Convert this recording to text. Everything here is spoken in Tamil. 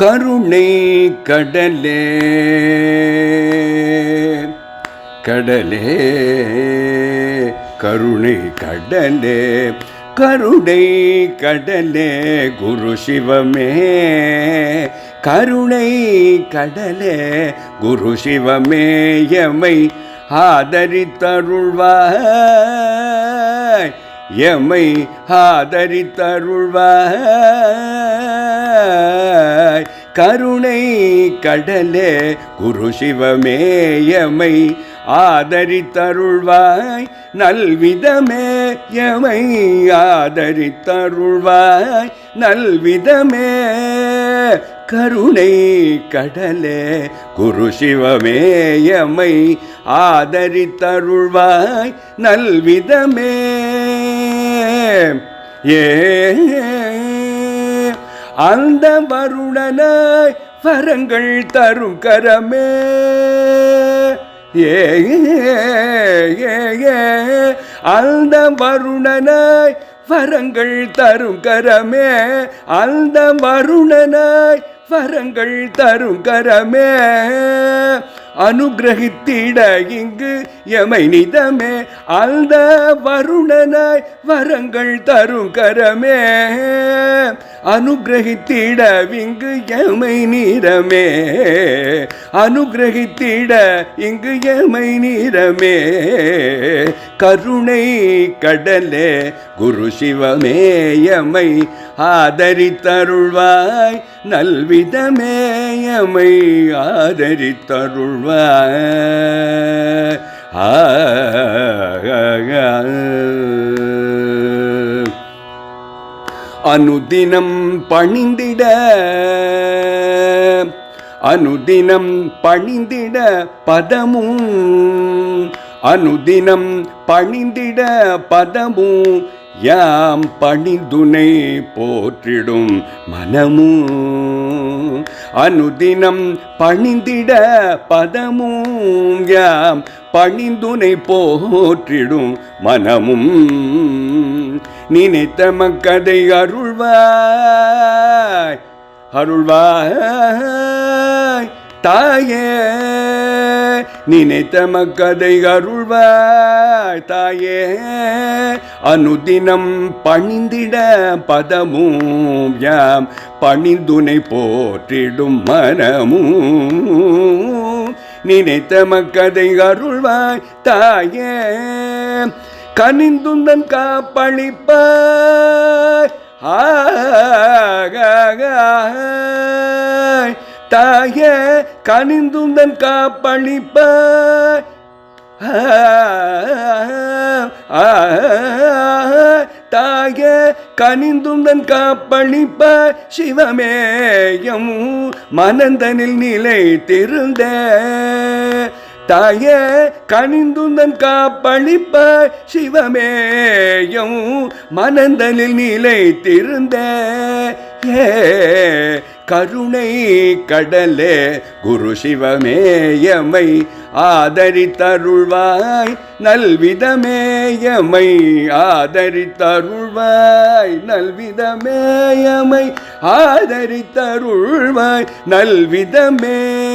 கருணை கடலே கடலே கருணை கடலே கருணை கடலே குரு சிவமே கருணை கடலே குரு சிவமே எமை ஆதரித்தருள்வாய் எமை ஆதரித்தருள்வாய். கருணை கடலே குரு சிவமேயமை ஆதரித்தருள்வாய் நல்விதமே எமை ஆதரித்தருள்வாய் நல்விதமே கருணை கடலே குரு சிவமேயமை ஆதரித்தருள்வாய் நல்விதமே. ஏ அந்த வருடனாய் வரங்கள் தரும் கரமே ஏ அந்த வருடனாய் வரங்கள் தரும் கரமே அந்த வருணனாய் வரங்கள் தரும் கரமே அனுகிரகித்திட இங்கு எமை நிதமே. அந்த வருணனாய் வரங்கள் தரும் கரமே அனுகிரகித்திட இங்கு எமை நீரமே அனுகிரகித்திட இங்கு எமை நீரமே கருணை கடலே குரு சிவமே எமை ஆதரித்தருள்வாய் நல்விதமே. எமை ஆதரித்தருள்வாய் ஆ. அனுதினம் பணிந்திட அனுதினம் பணிந்திட பதமும் அனுதினம் பணிந்திட பதமும் யாம் பணிந்துனை போற்றிடும் மனமும். அனுதினம் பணிந்திட பதமும் யாம். பணிந்துனை போற்றிடும் மனமும். நினைத்த மக்கதை அருள்வாய். அருள்வாய். தாயே. நினைத்த மக்கதை அருள்வாய் தாயே. அனுதினம் பணிந்திட பதமும் யாம். பணிந்துனை போற்றிடும் மனமும். நினைத்த மக்கதை அருள்வாய் தாயே. கனிந்துந்தன் காப்பளிப்பாய். ஆகாய் தாயே கனிந்துந்தன் காப்பளிப்பாய் தாயே கனிந்துந்தன் காப்பளிப்ப. சிவமேயம் மனந்தனில் நிலை திருந்த தாய கனிந்துந்தன் காப்பளிப்ப. சிவமேயம் மனந்தனில் நிலை திருந்த ஏ கருணை கடலே குரு சிவமேயமை. ஆதரித்தருள்வாய் நல்விதமேயமை. ஆதரித்தருள்வாய் நல்விதமேயமை. ஆதரித்தருள்வாய் நல்விதமே